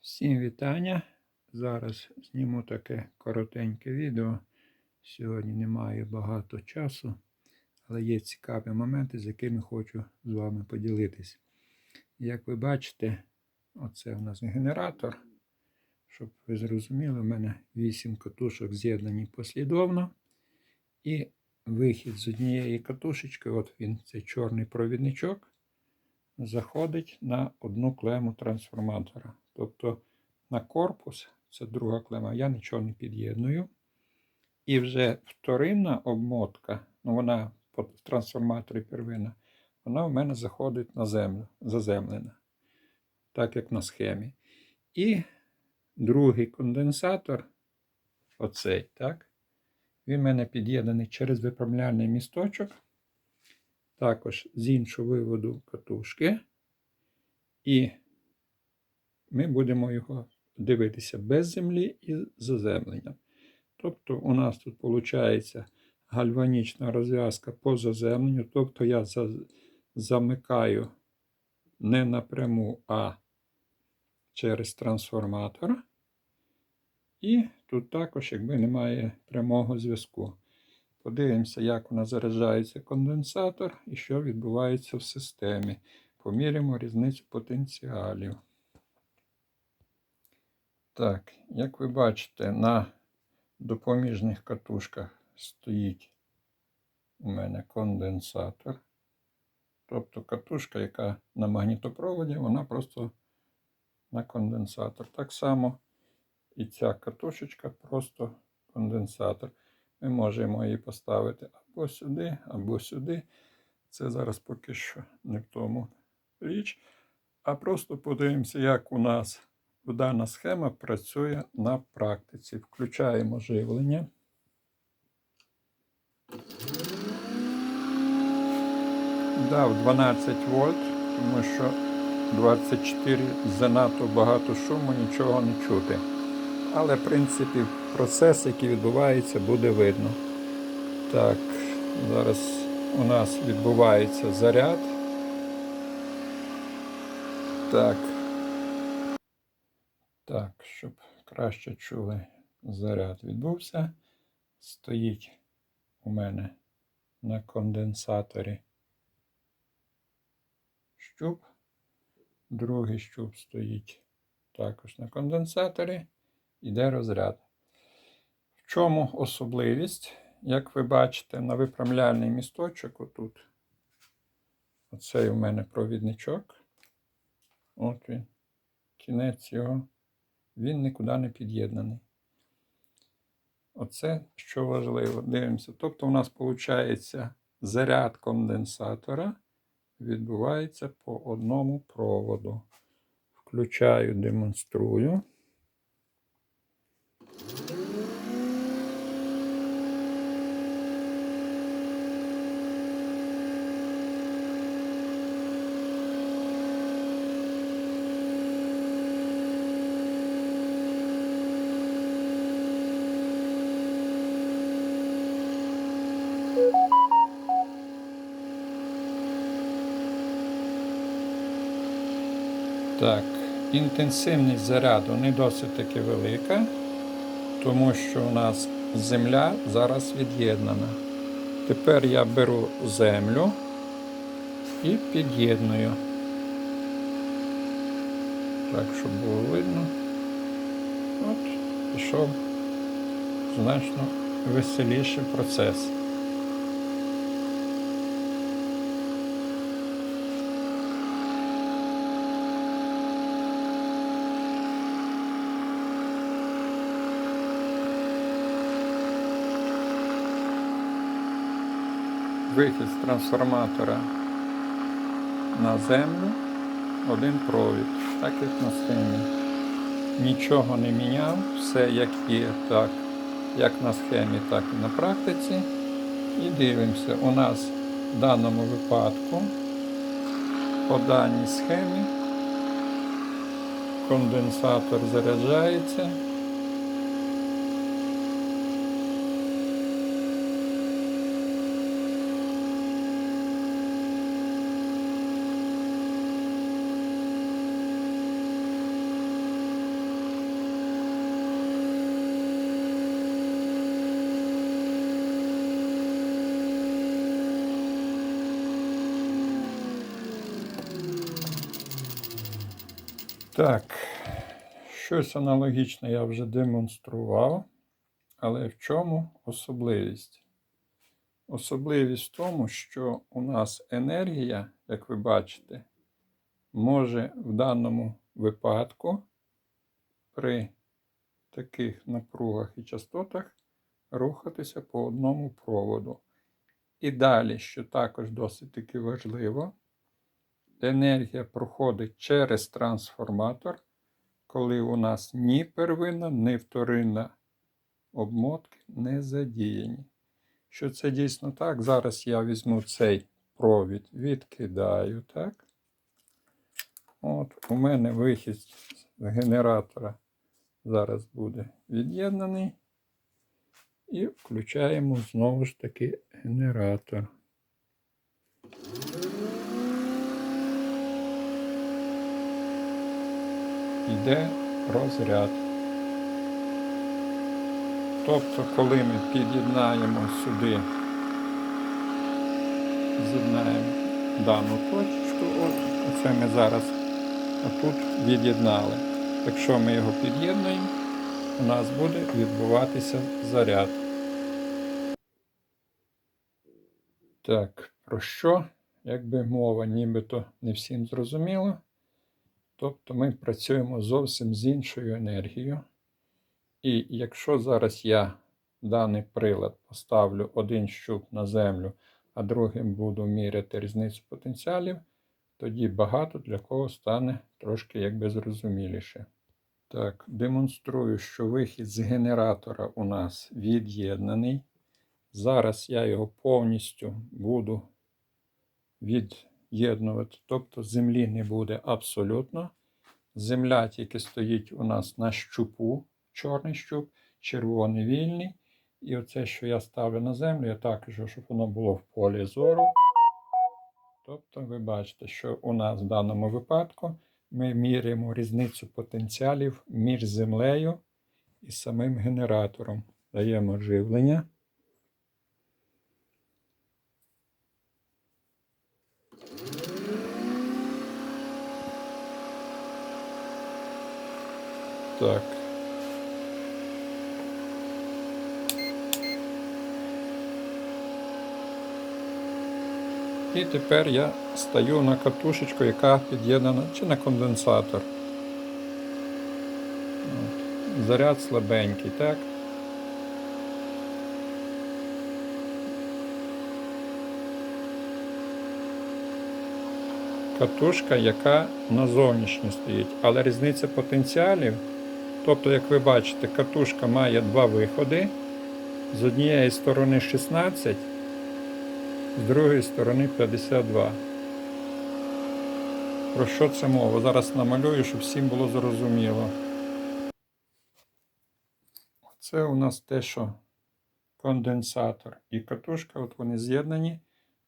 Всім вітання. Зараз зніму таке коротеньке відео. Сьогодні немає багато часу, але є цікаві моменти, з якими хочу з вами поділитись. Як ви бачите, оце у нас генератор. Щоб ви зрозуміли, у мене 8 катушок з'єднані послідовно. І вихід з однієї катушечки, от він, цей чорний провідничок, заходить на одну клему трансформатора. Тобто на корпус, це друга клема, я нічого не під'єдную. І вже вторинна обмотка, ну вона по трансформаторі первинна, вона в мене заходить на землю, заземлена, так як на схемі. І другий конденсатор, оцей, так, він в мене під'єднаний через виправляльний місточок, також з іншого виводу катушки. І ми будемо його дивитися без землі і заземленням. Тобто, у нас тут виходить гальванічна розв'язка по заземленню. Тобто я замикаю не напряму, а через трансформатор. І тут також, якби немає прямого зв'язку. Подивимося, як у нас заряджається конденсатор і що відбувається в системі. Поміряємо різницю потенціалів. Так, як ви бачите, на допоміжних катушках стоїть у мене конденсатор. Тобто катушка, яка на магнітопроводі, вона просто на конденсатор. Так само і ця катушечка просто конденсатор. Ми можемо її поставити або сюди, або сюди. Це зараз поки що не в тому річ. А просто подивимося, як у нас дана схема працює на практиці. Включаємо живлення. Дав 12 вольт, тому що 24 занадто багато шуму, нічого не чути. Але, в принципі, процес, який відбувається, буде видно. Так, зараз у нас відбувається заряд. Так. Так, щоб краще чули, заряд відбувся. Стоїть у мене на конденсаторі щуп. Другий щуп стоїть також на конденсаторі. Іде розряд. В чому особливість? Як ви бачите, на виправляльний місточок, отут, оцей у мене провідничок. От він, кінець його він нікуди не під'єднаний. Оце що важливо, дивимося. Тобто, у нас виходить заряд конденсатора відбувається по одному проводу. Включаю, демонструю. Так, інтенсивність заряду не досить таки велика, тому що у нас земля зараз від'єднана. Тепер я беру землю і під'єдную. Так, щоб було видно. От, пішов значно веселіший процес. Вихід з трансформатора на землю, один провід, так як на схемі. Нічого не міняв, все як є, так, як на схемі, так і на практиці. І дивимося, у нас в даному випадку по даній схемі конденсатор заряджається. Так, щось аналогічне я вже демонстрував, але в чому особливість? Особливість в тому, що у нас енергія, як ви бачите, може в даному випадку при таких напругах і частотах рухатися по одному проводу. І далі, що також досить таки важливо, енергія проходить через трансформатор, коли у нас ні первинна, ні вторинна обмотки не задіяні. Що це дійсно так? Зараз я візьму цей провід, відкидаю, так? От, у мене вихід з генератора зараз буде від'єднаний. І включаємо знову ж таки генератор. Йде розряд. Тобто, коли ми під'єднаємо сюди, з'єднаємо дану точечку, от, оце ми зараз тут від'єднали. Якщо ми його під'єднуємо, у нас буде відбуватися заряд. Так, про що? Якби мова нібито не всім зрозуміло. Тобто ми працюємо зовсім з іншою енергією. І якщо зараз я даний прилад поставлю один щуп на землю, а другим буду міряти різницю потенціалів, тоді багато для кого стане трошки якби зрозуміліше. Так, демонструю, що вихід з генератора у нас від'єднаний. Зараз я його повністю буду від'єднувати, тобто землі не буде абсолютно. Земля тільки стоїть у нас на щупу, чорний щуп, червоний вільний. І оце, що я ставлю на землю, я також, щоб воно було в полі зору. Тобто, ви бачите, що у нас в даному випадку ми міряємо різницю потенціалів між землею і самим генератором. Даємо живлення. Так. І тепер я стаю на катушечку, яка під'єднана чи на конденсатор. Заряд слабенький, так? Катушка, яка на зовнішній стоїть, але різниця потенціалів. Тобто, як ви бачите, катушка має два виходи. З однієї сторони 16, з другої сторони 52. Про що це мова? Зараз намалюю, щоб всім було зрозуміло. Це у нас те, що конденсатор і катушка, от вони з'єднані.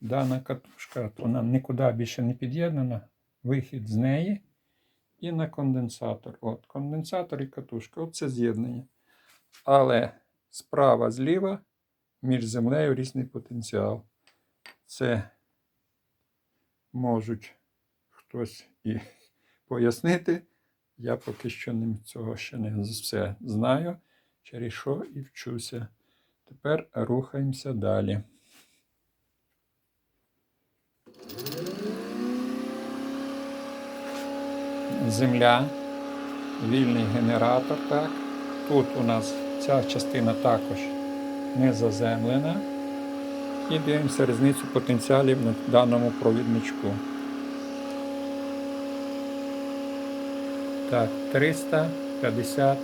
Дана катушка, от вона нікуди більше не під'єднана. Вихід з неї і на конденсатор. От, Конденсатор і катушка. От це з'єднання. Але справа зліва між землею різний потенціал. Це можуть хтось і пояснити. Я поки що цього ще не все знаю, через що і вчуся. Тепер рухаємося далі. Земля, вільний генератор. так. Тут у нас ця частина також не заземлена. І дивимося різницю потенціалів на даному провідничку. Так, 350.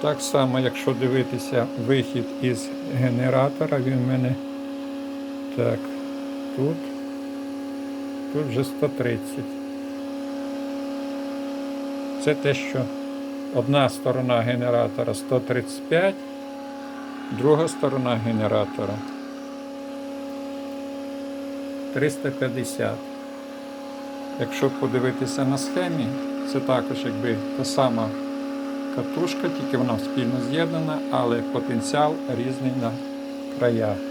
Так само, якщо дивитися вихід із генератора, він в мене так, тут. Тут вже 130. Це те, що одна сторона генератора 135, друга сторона генератора 350. Якщо подивитися на схемі, це також якби та сама катушка, тільки вона спільно з'єднана, але потенціал різний на краях.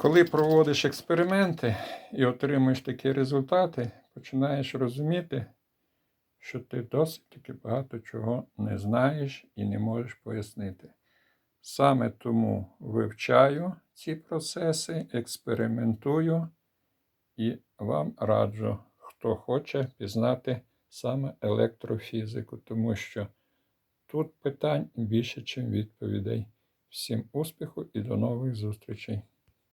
Коли проводиш експерименти і отримуєш такі результати, починаєш розуміти, що ти досить таки багато чого не знаєш і не можеш пояснити. Саме тому вивчаю ці процеси, експериментую і вам раджу, хто хоче пізнати саме електрофізику, тому що тут питань більше, ніж відповідей. Всім успіху і до нових зустрічей!